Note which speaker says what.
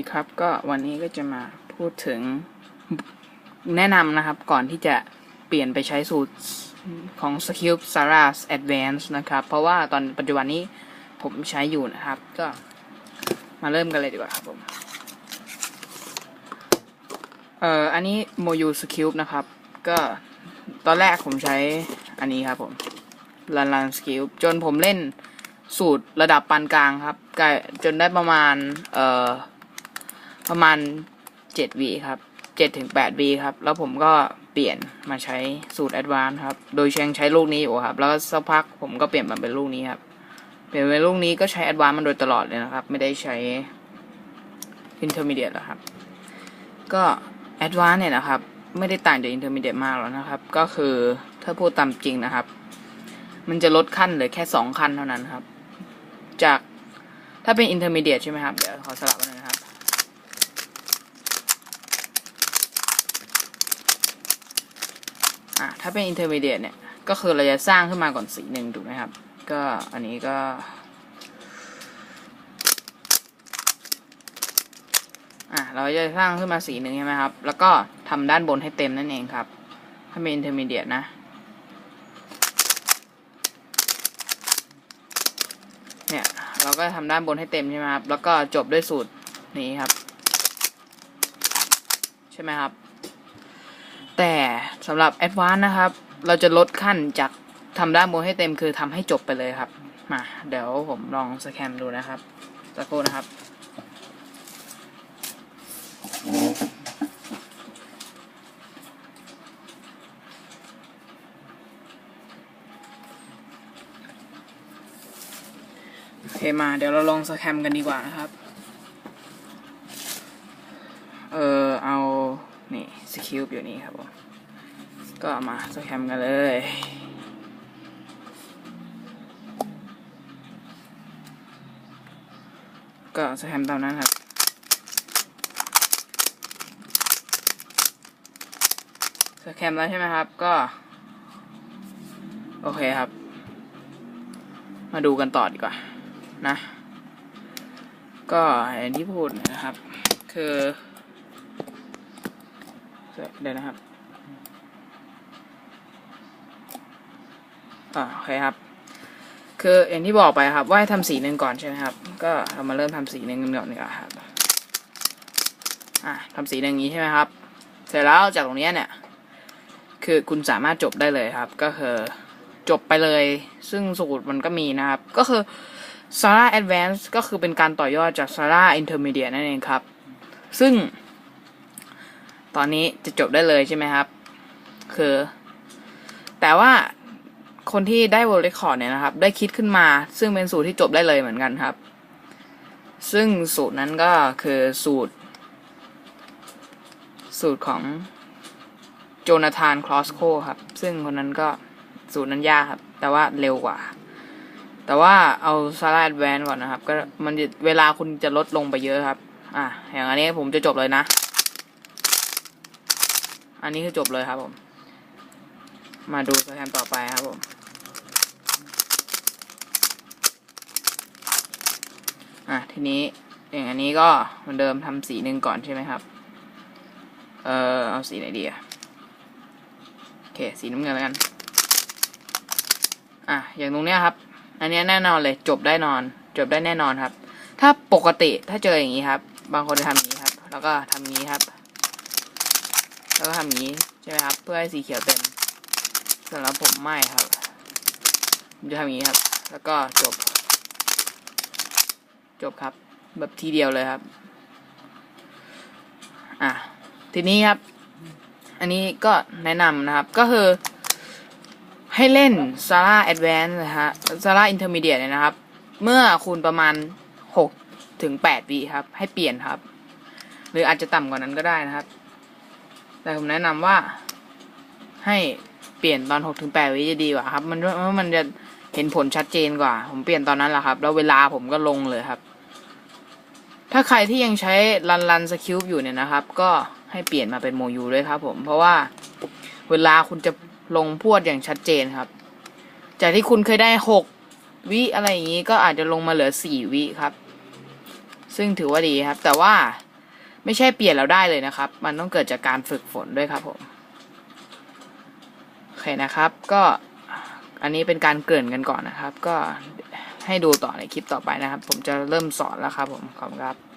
Speaker 1: ดีครับ ก็วันนี้ก็จะมาพูดถึงแนะนำนะครับ ก่อนที่จะเปลี่ยนไปใช้สูตรของ Sculpt Saras Advance นะครับ เพราะว่าตอนปัจจุบันนี้ผมใช้อยู่นะครับ ก็มาเริ่มกันเลยดีกว่าครับผม เอ่อ อันนี้ Moyu Sculpt นะครับ ก็ตอนแรกผมใช้อันนี้ครับผมรันรันสกิลจนผมเล่นสูตรระดับปานกลางครับจนได้ประมาณ เอ่อ ประมาณเจ็ดวีครับเจ็ดถึงแปดวีครับ แล้วผมก็เปลี่ยนมาใช้สูตรแอดวานครับ โดยเชงใช้ลูกนี้อยู่ครับ แล้วสักพักผมก็เปลี่ยนมาเป็นลูกนี้ครับ เปลี่ยนเป็นลูกนี้ก็ใช้แอดวานมันโดยตลอดเลยนะครับ ไม่ได้ใช้อินเทอร์มีเดียแล้วครับ ก็แอดวานเนี่ยนะครับ ไม่ได้ต่างจากอินเทอร์มีเดียมากหรอกนะครับ ก็คือถ้าพูดตามจริงนะครับ มันจะลดขั้นเหลือแค่สองขั้นเท่านั้นครับ จากถ้าเป็นอินเทอร์มีเดียใช่ไหมครับ เดี๋ยวขอสลับกันหนงนะครับ อะถ้าเป็นอินเทอร์มีเดียเนี่ย ก็คือเราจะสร้างขึ้นมาก่อนสีหนึ่งถูกไหมครับ ก็อันนี้ก็ อะเราจะสร้างขึ้นมาสีหนึ่งใช่ไหมครับ แล้วก็ทำด้านบนให้เต็มนั่นเองครับ ถ้าเป็นอินเทอร์มีเดียนะเนี่ยเราก็ทำด้านบนให้เต็มใช่ไหมครับ แล้วก็จบด้วยสูตรนี้ครับ ใช่ไหมครับ แต่สำหรับ a d v a n c e นะครับ เราจะลดขั้นจากทำด้านบนให้เต็มคือทำให้จบไปเลยครับ มา เดี๋ยวผมลองสแกนดูนะครับสักครู่นะครับ โอเคมาเดี๋ยวเราลองสแคมกันดีกว่านะครับ เออเอ นี่สคิวอยู่นี่ครับผมก็มาสแคมกันเลยก็สแคมตามนั้นครับสแคมแล้วใช่ไหมครับ ก็ โอเคครับ มาดูกันต่อดีกว่า นะ ก็อย่างที่พูดนะครับ คือ เดี๋ยวนะครับ อ่าโอเคครับ คืออย่างที่บอกไปครับ ว่าให้ทำสีหนึ่งก่อนใช่ไหมครับ ก็เรามาเริ่มทำสีหนึ่งกันก่อนดีกว่าครับ อะทำสีหนึ่งอย่างนี้ใช่ไหมครับ เสร็จแล้วจากตรงนี้เนี่ย คือคุณสามารถจบได้เลยครับ ก็คือจบไปเลย ซึ่งสูตรมันก็มีนะครับ ก็คือ Sara Advanced ก็คือเป็นการต่อยอดจาก Sara Intermediate นั่นเองครับ ซึ่ง ตอนนี้จะจบได้เลยใช่ไหมครับ คือ แต่ว่าคนที่ได้ World Record เนี่ยนะครับ ได้คิดขึ้นมา ซึ่งเป็นสูตรที่จบได้เลยเหมือนกันครับ ซึ่งสูตรนั้นก็คือสูตร สูตรของโจนาธานคลอสโคครับ ซึ่งคนนั้นก็สูตรนั้นยากครับ แต่ว่าเร็วกว่า แต่ว่าเอาซาร่าแอดแวนก่อนนะครับ ก็มันเวลาคุณจะลดลงไปเยอะครับ อะอย่างอันนี้ผมจะจบเลยนะ อันนี้คือจบเลยครับผม มาดูโปรแกรมต่อไปครับผม อะทีนี้อย่างอันนี้ก็เหมือนเดิมทำสีหนึ่งก่อนใช่ไหมครับ เอ่อเอาสีไหนดีอะโอเคสีน้ำเงินแล้วกัน อะอย่างตรงเนี้ยครับ อันนี้แน่นอนเลยจบได้นอน จบได้แน่นอนครับ ถ้าปกติถ้าเจออย่างนี้ครับ บางคนจะทำอย่างนี้ครับ แล้วก็ทำอย่างนี้ครับ แล้วก็ทำอย่างนี้ใช่ไหมครับ เพื่อให้สีเขียวเต็มสำหรับผมไม่ครับผมจะทำอย่างนี้ครับ แล้วก็จบ จบครับ แบบทีเดียวเลยครับ อะทีนี้ครับ อันนี้ก็แนะนำนะครับก็คือ ให้เล่น Sara Advance นะฮะ Sara Intermediate เนี่ยนะครับ เมื่อคุณประมาณ 6 ถึง8วิครับ ให้เปลี่ยนครับ หรืออาจจะต่ำกว่านั้นก็ได้นะครับ แต่ผมแนะนำว่าให้เปลี่ยนตอน6ถึง8วิจะดีกว่าครับ มันเพราะมันจะเห็นผลชัดเจนกว่า ผมเปลี่ยนตอนนั้นแหละครับ แล้วเวลาผมก็ลงเลยครับ ถ้าใครที่ยังใช้รันรันสคิวอยู่เนี่ยนะครับ ก็ให้เปลี่ยนมาเป็นโมยูด้วยครับ ผม เพราะว่าเวลาคุณจะลงพวดอย่างชัดเจนครับ จากที่คุณเคยได้หกวิอะไรอย่างนี้ก็อาจจะลงมาเหลือสี่วิครับ ซึ่งถือว่าดีครับ แต่ว่า ไม่ใช่เปลี่ยนเราได้เลยนะครับ มันต้องเกิดจากการฝึกฝนด้วยครับผมโอเคนะครับ ก็อันนี้เป็นการเกริ่นกันก่อนนะครับ ก็ให้ดูต่อในคลิปต่อไปนะครับ ผมจะเริ่มสอนแล้วครับผมขอบคุณครับ